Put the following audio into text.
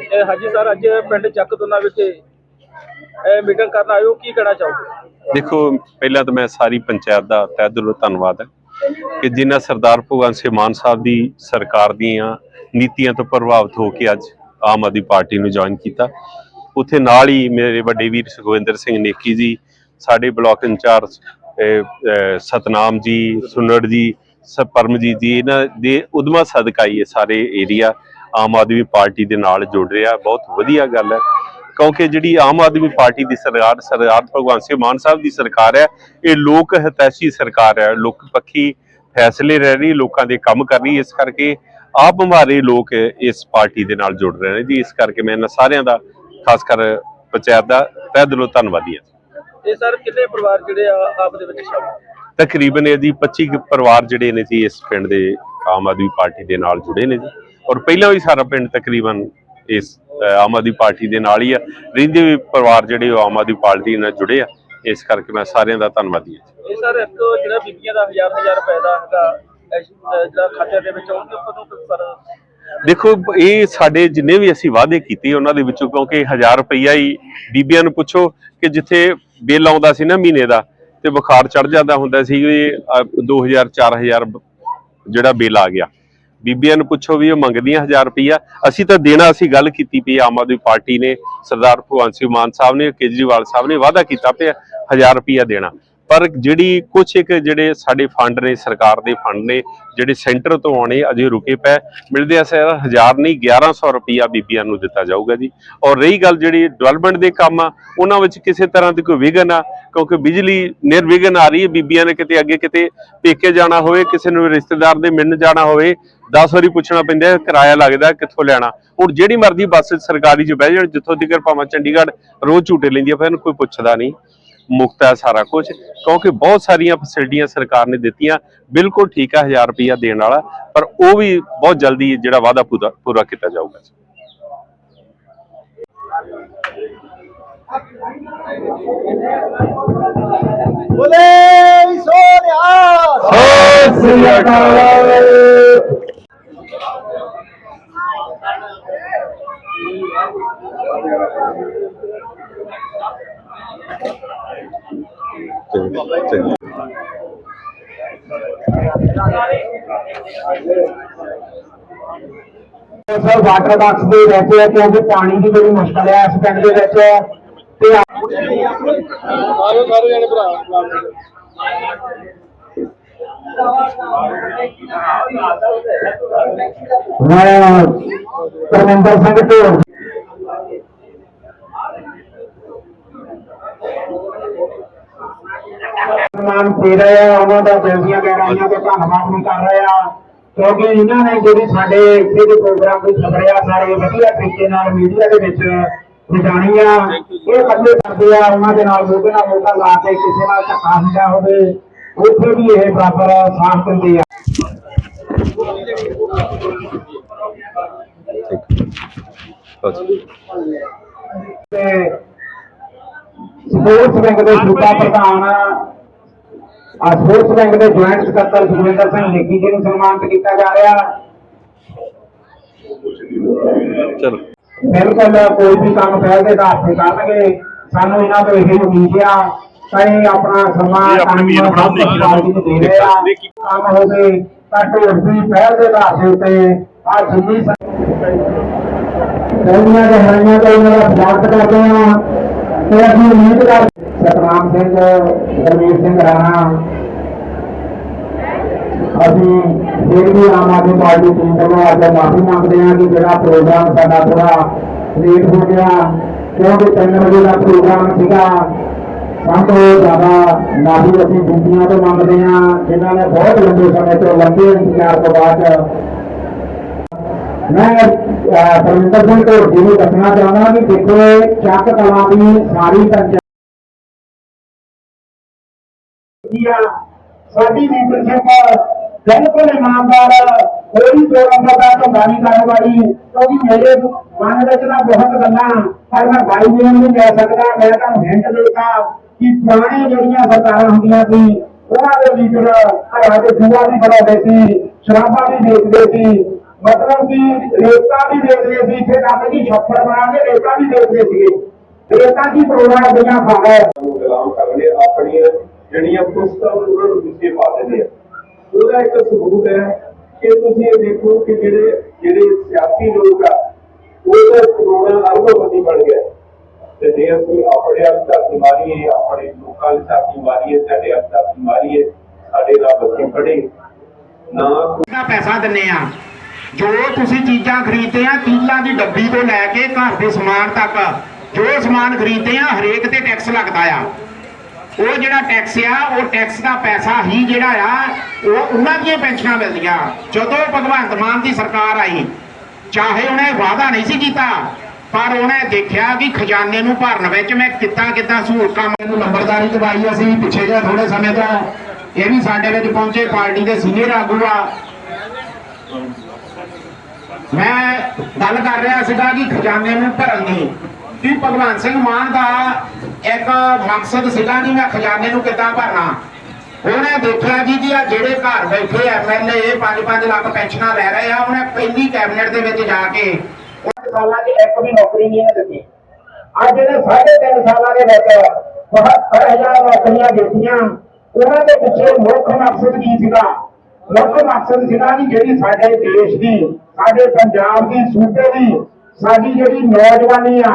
ਇਹ ਹਾਂਜੀ ਸਰ, ਅੱਜ ਪਿੰਡ ਚੱਕ ਵਿਖੇ ਇਹ ਮੀਟਿੰਗ ਕਰਨ ਆਇਓ ਕੀ ਕਹਿਣਾ ਚਾਹੋਗੇ? ਦੇਖੋ, ਪਹਿਲਾਂ ਤਾਂ ਮੈਂ ਸਾਰੀ ਪੰਚਾਇਤ ਦਾ ਤਹਿ ਦਿਲੋਂ ਧੰਨਵਾਦ ਹੈ ਕਿ ਜਿਨ੍ਹਾਂ ਸਰਦਾਰ ਭਗਵੰਤ ਸਿੰਘ ਮਾਨ ਸਾਹਿਬ ਦੀ ਸਰਕਾਰ ਦੀਆਂ ਨੀਤੀਆਂ ਤੋਂ ਪ੍ਰਭਾਵਿਤ ਹੋ ਕੇ ਅੱਜ ਆਮ ਆਦਮੀ ਪਾਰਟੀ ਨੂੰ ਜੁਆਇਨ ਕੀਤਾ। ਉੱਥੇ ਨਾਲ ਹੀ ਮੇਰੇ ਵੱਡੇ ਵੀਰ ਸੁਖਵਿੰਦਰ ਸਿੰਘ ਨੇਕੀ ਜੀ, ਸਾਡੇ ਬਲਾਕ ਇੰਚਾਰਜ ਸਤਨਾਮ ਜੀ, ਸੁਨੜ ਜੀ ਪਰਮਜੀਤ ਜੀ, ਇਹਨਾਂ ਦੇ ਉਦਮਾ ਸਦਕਾ ਹੀ ਇਹ ਸਾਰੇ ਏਰੀਆ ਆਮ ਆਦਮੀ ਪਾਰਟੀ ਦੇ ਨਾਲ ਜੁੜ ਰਿਹਾ। ਬਹੁਤ ਵਧੀਆ ਗੱਲ ਹੈ, ਕਿਉਂਕਿ ਜਿਹੜੀ ਆਮ ਆਦਮੀ ਪਾਰਟੀ ਦੀ ਸਰਕਾਰ, ਸਰਦਾਰ ਭਗਵੰਤ ਸਿੰਘ ਮਾਨ ਸਾਹਿਬ ਦੀ ਸਰਕਾਰ ਹੈ, ਇਹ ਲੋਕ ਹਿਤੈਸ਼ੀ ਸਰਕਾਰ ਹੈ, ਲੋਕ ਪੱਖੀ ਫੈਸਲੇ ਰਹਿ ਰਹੀ, ਲੋਕਾਂ ਦੇ ਕੰਮ ਕਰ ਰਹੀ, ਇਸ ਕਰਕੇ ਆਪ ਹਮਾਰੇ ਲੋਕ ਇਸ ਪਾਰਟੀ ਦੇ ਨਾਲ ਜੁੜ ਰਹੇ ਨੇ ਜੀ। ਇਸ ਕਰਕੇ ਮੈਂ ਇਹਨਾਂ ਸਾਰਿਆਂ ਦਾ ਖਾਸ ਕਰ ਪੰਚਾਇਤ ਦਾ ਤਹਿ ਦਿਲੋਂ ਧੰਨਵਾਦੀ ਹਾਂ। ਇਹ ਸਰ ਕਿੰਨੇ ਪਰਿਵਾਰ ਜਿਹੜੇ ਆ ਆਪ ਦੇ ਵਿੱਚ ਸ਼ਾਮਲ? ਤਕਰੀਬਨ ਇਹ ਜੀ 25 ਕੁ ਪਰਿਵਾਰ ਜਿਹੜੇ ਨੇ ਜੀ ਇਸ ਪਿੰਡ ਦੇ ਆਮ ਆਦਮੀ ਪਾਰਟੀ ਦੇ ਨਾਲ ਜੁੜੇ ਨੇ ਜੀ। ਔਰ ਪਹਿਲਾਂ ਵੀ ਸਾਰਾ ਪਿੰਡ ਤਕਰੀਬਨ ਇਸ ਆਮ ਆਦਮੀ ਪਾਰਟੀ ਦੇ ਨਾਲ ਹੀ ਆ। ਰਹਿੰਦੇ ਵੀ ਪਰਿਵਾਰ ਜਿਹੜੇ ਉਹ ਆਮ ਆਦਮੀ ਪਾਰਟੀ ਨਾਲ ਜੁੜੇ ਆ। ਇਸ ਕਰਕੇ ਮੈਂ ਸਾਰਿਆਂ ਦਾ ਧੰਨਵਾਦੀ ਹਾਂ ਇਹ ਸਰ ਇੱਕ ਜਿਹੜਾ ਬੀਬੀਆਂ ਦਾ ਹਜ਼ਾਰ ਹਜ਼ਾਰ ਰੁਪਏ ਦਾ ਹੈਗਾ ਇਹ ਜਿਹੜਾ ਖਾਤੇ ਦੇ ਵਿੱਚ ਉਹਦੇ ਉੱਪਰ ਨੂੰ ਸਰ ਦੇਖੋ, ਇਹ ਸਾਡੇ ਜਿੰਨੇ ਵੀ ਅਸੀਂ ਵਾਅਦੇ ਕੀਤੇ ਉਹਨਾਂ ਦੇ ਵਿੱਚੋਂ, ਕਿਉਂਕਿ 1000 ਰੁਪਈਆ ਹੀ ਬੀਬੀਆਂ ਨੂੰ ਪੁੱਛੋ ਕਿ ਜਿੱਥੇ ਬਿੱਲ ਆਉਂਦਾ ਸੀ ਨਾ ਮਹੀਨੇ ਦਾ ਤੇ ਬੁਖਾਰ ਚੜ ਜਾਂਦਾ ਹੁੰਦਾ ਸੀ ਵੀ 2000 4000 ਜਿਹੜਾ ਬਿੱਲ ਆ ਗਿਆ। ਬੀਬੀਆਂ ਨੂੰ ਪੁੱਛੋ ਵੀ ਉਹ ਮੰਗਦੀਆਂ 1000 ਰੁਪਈਆ। ਅਸੀਂ ਤਾਂ ਦੇਣਾ ਅਸੀਂ ਗੱਲ ਕੀਤੀ ਪਈ ਆਮ ਆਦਮੀ ਪਾਰਟੀ ਨੇ, ਸਰਦਾਰ ਭਗਵੰਤ ਸਿੰਘ ਮਾਨ ਸਾਹਿਬ ਨੇ, ਕੇਜਰੀਵਾਲ ਸਾਹਿਬ ਨੇ ਵਾਅਦਾ ਕੀਤਾ ਪਿਆ 1000 ਰੁਪਈਆ ਦੇਣਾ। ਪਰ ਜਿਹੜੀ ਕੁਝ ਇੱਕ ਜਿਹੜੇ ਸਾਡੇ ਫੰਡ ਨੇ, ਸਰਕਾਰ ਦੇ ਫੰਡ ਨੇ, ਜਿਹੜੇ ਸੈਂਟਰ ਤੋਂ ਆਉਣੇ, ਅਜੇ ਰੁਕੇ ਪਏ, ਮਿਲਦੇ ਆ ਸਰ ਹਜ਼ਾਰ ਨਹੀਂ 1100 ਰੁਪਈਆ ਬੀਬੀਆਂ ਨੂੰ ਦਿੱਤਾ ਜਾਊਗਾ ਜੀ। ਔਰ ਰਹੀ ਗੱਲ ਜਿਹੜੀ ਡਿਵੈਲਪਮੈਂਟ ਦੇ ਕੰਮ ਆ, ਉਹਨਾਂ ਵਿੱਚ ਕਿਸੇ ਤਰ੍ਹਾਂ ਦੀ ਕੋਈ ਵਿਘਨ ਆ, ਕਿਉਂਕਿ ਬਿਜਲੀ ਨਿਰਵਿਘਨ ਆ ਰਹੀ ਹੈ, ਬੀਬੀਆਂ ਨੇ ਕਿਤੇ ਅੱਗੇ ਕਿਤੇ ਪੇਕੇ ਜਾਣਾ ਹੋਵੇ, ਕਿਸੇ ਨੂੰ ਰਿਸ਼ਤੇਦਾਰ ਦੇ ਮਿਲਣ ਜਾਣਾ ਹੋਵੇ 10 ਵਾਰੀ ਪੁੱਛਣਾ ਪੈਂਦਾ ਕਿਰਾਇਆ ਲੱਗਦਾ, ਕਿੱਥੋਂ ਲੈਣਾ। ਹੁਣ ਜਿਹੜੀ ਮਰਜ਼ੀ ਬੱਸ ਸਰਕਾਰੀ 'ਚ ਬਹਿ ਜਾਣ, ਜਿੱਥੋਂ ਤੀਕਰ ਭਾਵੇਂ ਚੰਡੀਗੜ੍ਹ ਰੋਜ਼ ਝੂਟੇ ਲੈਂਦੀ ਆ, ਫਿਰ ਇਹਨੂੰ ਕੋਈ ਪੁੱਛਦਾ ਨਹੀਂ। ਮੁਫਤ ਹੈ ਸਾਰਾ ਕੁਝ ਕਿਉਂਕਿ ਬਹੁਤ ਸਾਰੀਆਂ ਫੈਸਿਲਿਟੀਆਂ ਸਰਕਾਰ ਨੇ ਦਿੱਤੀਆਂ ਬਿਲਕੁਲ ਠੀਕ ਹੈ 1000 ਰੁਪਇਆ ਦੇਣ ਵਾਲਾ ਪਰ ਉਹ ਵੀ ਬਹੁਤ ਜਲਦੀ ਜਿਹੜਾ ਵਾਅਦਾ ਪੂਰਾ ਪੂਰਾ ਕੀਤਾ ਜਾਊਗਾ ਬੋਲੇ ਸੋਨਿਆ ਸਤਿ ਸ੍ਰੀ ਅਕਾਲ। ਚੰਗਾ ਸਰ ਵਾਟਰ ਬਾਕਸ ਦੇ ਵਿੱਚ ਹੈ ਕਿਉਂਕਿ ਪਾਣੀ ਦੀ ਬੜੀ ਮੁਸ਼ਕਲ ਹੈ ਇਸ ਪਿੰਡ ਦੇ ਵਿੱਚ। ਤੇ ਸਾਰੇ ਸਾਰੇ ਜਣੇ ਭਰਾ। ਮੈਂ ਪਰਮਿੰਦਰ ਸਿੰਘ ਢੋਲ। ਦੇ ਰਹੇ ਆ, ਉਹਨਾਂ ਦਾ ਬੇਨਤੀਆਂ ਗਹਿਰਾਈਆਂ ਤੇ ਧੰਨਵਾਦ ਵੀ ਕਰ ਰਹੇ ਆ। ਕਿਉਂਕਿ ਇਹਨਾਂ ਨੇ ਜਿਹੜੀ ਸਾਡੇ ਇੱਥੇ ਦੇ ਪ੍ਰੋਗਰਾਮ ਦੀ ਖਬਰਿਆ ਸਾਰੇ ਵਧੀਆ ਤਰੀਕੇ ਨਾਲ ਮੀਡੀਆ ਦੇ ਵਿੱਚ ਲਿਜਾਣੀ ਆ। ਇਹ ਬੰਦੇ ਕਰਦੇ ਆ, ਉਹਨਾਂ ਦੇ ਨਾਲ ਮੋਢੇ ਨਾਲ ਮੋਢਾ ਲਾ ਕੇ ਕਿਸੇ ਨਾਲ ਧੱਕਾ ਹੁੰਦਾ ਹੋਵੇ। ਉੱਥੇ ਵੀ ਇਹ ਬਰਾਬਰ ਸਾਥ ਦਿੰਦੇ ਆ। ਤੇ ਸਪੋਰਟਸ ਬੈਂਕ ਦੇ ਸੂਬਾ ਪ੍ਰਧਾਨ ਆ ਸਪੋਰਟਸ ਬੈਂਕ ਦੇ ਜੁਆਇੰਟ ਸਕੱਤਰ ਸੁਖਵਿੰਦਰ ਸਿੰਘ ਨੇਕੀ ਜੀ ਨੂੰ ਸਨਮਾਨਿਤ ਕੀਤਾ ਜਾ ਰਿਹਾ। ਚਲੋ। ਬਿਲਕੁਲ ਕੋਈ ਵੀ ਕੰਮ ਪਹਿਲ ਦੇ ਤੇ ਕਰਨਗੇ। ਸਾਨੂੰ ਇਹਨਾਂ ਤੋਂ ਇਹ ਉਮੀਦ ਆ ਇਹ ਆਪਣਾ ਸਮਾਂ ਆਪਣੀ ਵੀਰ ਦੇ ਪਾਰਟੀ ਨੂੰ ਦੇ ਰਹੇ ਆ। ਕੰਮ ਹੋਵੇ ਤਾਂ ਢੋਲ ਦੀ ਪਹਿਲ ਦੇ ਆਧਾਰ ਦੇ ਉੱਤੇ। ਆ ਜਿੰਨੀ ਦੁਨੀਆ ਦੇ ਹਰੀਆਂ ਤੋਂ ਇਹਨਾਂ ਦਾ ਸਵਾਗਤ ਕਰਦੇ ਹਾਂ ਤੇ ਅਸੀਂ ਉਮੀਦ ਕਰ ਸਤਨਾਮ ਸਿੰਘ ਰਮੇਸ਼ ਸਿੰਘ ਰਾਣਾ ਅਸੀਂ ਫਿਰ ਵੀ ਆਮ ਆਦਮੀ ਪਾਰਟੀ ਟੀਮ ਵੱਲੋਂ ਅੱਜ ਮਾਫੀ ਮੰਗਦੇ ਹਾਂ ਕਿ ਜਿਹੜਾ ਪ੍ਰੋਗਰਾਮ ਸਾਡਾ ਥੋੜਾ ਲੇਟ ਹੋ ਗਿਆ, ਕਿਉਂਕਿ 3 ਵਜੇ ਦਾ ਪ੍ਰੋਗਰਾਮ ਸੀਗਾ, ਸਭ ਜ਼ਿਆਦਾ ਮਾਫੀ ਅਸੀਂ ਬੀਬੀਆਂ ਤੋਂ ਮੰਗਦੇ ਹਾਂ, ਜਿਨ੍ਹਾਂ ਨੇ ਬਹੁਤ ਲੰਬੇ ਸਮੇਂ ਤੋਂ ਲੰਬੇ ਇੰਤਜ਼ਾਰ ਤੋਂ ਬਾਅਦ। ਮੈਂ ਪਰਮਿੰਦਰ ਸਿੰਘ ਢੋਡੀ ਨੂੰ ਦੱਸਣਾ ਚਾਹੁੰਦਾ ਕਿ ਦੇਖੋ, ਚੱਕ ਕਲਾਂ ਦੀ ਸਾਰੀ ਪੰਚਾਇਤ ਸਾਡੀ ਲੀਡਰਸ਼ਿਪ ਬਿਲਕੁਲ ਇਮਾਨਦਾਰ, ਕੋਈ ਦੋ ਨੰਬਰ ਦਾ ਧੰਦਾ ਨਹੀਂ ਕਿਉਂਕਿ ਮੇਰੇ ਮਨ ਵਿੱਚ ਤਾਂ ਬਹੁਤ ਗੱਲਾਂ, ਪਰ ਮੈਂ ਬਾਈ ਜੀ ਨੂੰ ਕਹਿ ਸਕਦਾ, ਮੈਂ ਤੁਹਾਨੂੰ ਹਿੰਟ ਦੇਤਾ ਕਿ ਪੁਰਾਣੀ ਜਿਹੜੀਆਂ ਸਰਕਾਰਾਂ ਹੁੰਦੀਆਂ ਸੀ, ਉਹਨਾਂ ਦੇ ਲੀਡਰ ਘਰਾਂ ਦੇ ਜੂਆ ਵੀ ਬਣਾਉਂਦੇ ਸੀ ਸ਼ਰਾਬਾਂ ਵੀ ਵੇਚਦੇ ਸੀ। ਮਤਲਬ ਕਿ ਰੇਤਾ ਵੀ ਵੇਚਦੇ ਸੀ, ਇੱਥੇ ਤੱਕ ਛੱਪੜ ਬਣਾ ਕੇ ਰੇਤਾ ਵੀ ਵੇਚਦੇ ਸੀਗੇ। ਰੇਤਾ ਕੀ ਪ੍ਰੋਗਰਾਮ ਦੀਆਂ ਖਾਣਾ ਗੁਲਾਮ ਕਰਨੇ ਆਪਣੀਆਂ ਜਿਹੜੀਆਂ ਪੁਸਤਾਂ ਉਹਨਾਂ ਨੂੰ ਪਿੱਛੇ ਪਾ ਦਿੰਦੇ ਆ। ਉਹਦਾ ਇੱਕ ਸਬੂਤ ਹੈ ਕਿ ਤੁਸੀਂ ਇਹ ਦੇਖੋ ਕਿ ਜਿਹੜੇ ਜਿਹੜੇ ਸਿਆਸੀ ਲੋਕ ਆ, ਉਹ ਤਾਂ ਕਰੋੜਾਂ ਅਰਬਪਤੀ ਬਣ ਗਏ। ਤੇ ਜੇ ਅਸੀਂ ਆਪਣੇ ਆਪ ਧਰਤੀ ਮਾਰੀਏ, ਆਪਣੇ ਲੋਕਾਂ ਦੀ ਧਰਤੀ ਮਾਰੀਏ, ਸਾਡੇ ਆਪ ਧਰਤੀ ਮਾਰੀਏ, ਸਾਡੇ ਨਾਲ ਬੱਚੇ ਪੜੇ ਨਾ ਦਾ ਪੈਸਾ ਦਿੰਨੇ ਆ? ਜੋ ਤੁਸੀਂ ਚੀਜ਼ਾਂ ਖਰੀਦਦੇ ਆ, ਤੀਲਾਂ ਦੀ ਡੱਬੀ ਤੋਂ ਲੈ ਕੇ ਘਰ ਦੇ ਸਮਾਨ ਤੱਕ, ਜੋ ਸਮਾਨ ਖਰੀਦਦੇ ਆ, ਹਰੇਕ ਤੇ ਟੈਕਸ ਲੱਗਦਾ ਆ। ਉਹ ਜਿਹੜਾ ਟੈਕਸ ਆ, ਉਹ ਟੈਕਸ ਦਾ ਪੈਸਾ ਹੀ ਜਿਹੜਾ ਆ, ਉਹ ਉਹਨਾਂ ਦੀਆਂ ਪੈਨਸ਼ਨਾਂ ਮਿਲਦੀਆਂ। ਜਦੋਂ ਭਗਵੰਤ ਮਾਨ ਦੀ ਸਰਕਾਰ ਆਈ, ਚਾਹੇ ਉਹਨੇ ਵਾਅਦਾ ਨਹੀਂ ਸੀ ਕੀਤਾ, ਪਰ ਉਹਨੇ ਦੇਖਿਆ ਕਿ ਖਜ਼ਾਨੇ ਨੂੰ ਭਰਨ ਵਿੱਚ ਮੈਂ ਕਿੱਦਾਂ ਕਿੱਦਾਂ ਸਹੂਲਤਾਂ ਮੈਨੂੰ ਨੰਬਰਦਾਰੀ ਦਵਾਈ ਅਸੀਂ ਪਿੱਛੇ ਜਿਹੇ ਥੋੜੇ ਸਮੇਂ ਤੋਂ ਇਹ ਵੀ ਸਾਡੇ ਵਿੱਚ ਪਹੁੰਚੇ, ਪਾਰਟੀ ਦੇ ਸੀਨੀਅਰ ਆਗੂ ਆ। ਮੈਂ ਗੱਲ ਕਰ ਰਿਹਾ ਸੀਗਾ ਕਿ ਖਜ਼ਾਨੇ ਨੂੰ ਭਰਨ ਦੀ। ਕਿ ਭਗਵਾਨ ਸਿੰਘ ਮਾਨ ਦਾ ਇੱਕ ਮਕਸਦ ਸੀਗਾ ਕਿ ਮੈਂ ਖਜ਼ਾਨੇ ਨੂੰ ਕਿੱਦਾਂ ਭਰਨਾ। ਉਹਨੇ ਦੇਖਿਆ ਜੀ ਜੀ ਆ ਜਿਹੜੇ ਘਰ ਬੈਠੇ ਐਮਐਲਏ 5-5 ਲੱਖ ਪੈਨਸ਼ਨਾਂ ਲੈ ਰਹੇ ਆ, ਉਹਨੇ ਪਹਿਲੀ ਕੈਬਨਿਟ ਦੇ ਵਿੱਚ ਜਾ ਕੇ ਉਹਨਾਂ ਸਾਲਾਂ 'ਚ ਇੱਕ ਵੀ ਨੌਕਰੀ ਨਹੀਂ ਦਿੱਤੀ। ਅੱਜ ਜਿਹੜੇ ਸਾਢੇ ਤਿੰਨ ਸਾਲਾਂ ਦੇ ਵਿੱਚ 72000 ਨੌਕਰੀਆਂ ਦਿੱਤੀਆਂ। ਉਹਨਾਂ ਦੇ ਪਿੱਛੇ ਮੁੱਖ ਮਕਸਦ ਕੀ ਸੀਗਾ? ਮੁੱਖ ਮਕਸਦ ਸੀਗਾ ਕਿ ਜਿਹੜੀ ਸਾਡੇ ਦੇਸ਼ ਦੀ, ਸਾਡੇ ਪੰਜਾਬ ਦੀ ਸੂਬੇ ਦੀ, ਸਾਡੀ ਜਿਹੜੀ ਨੌਜਵਾਨੀ ਆ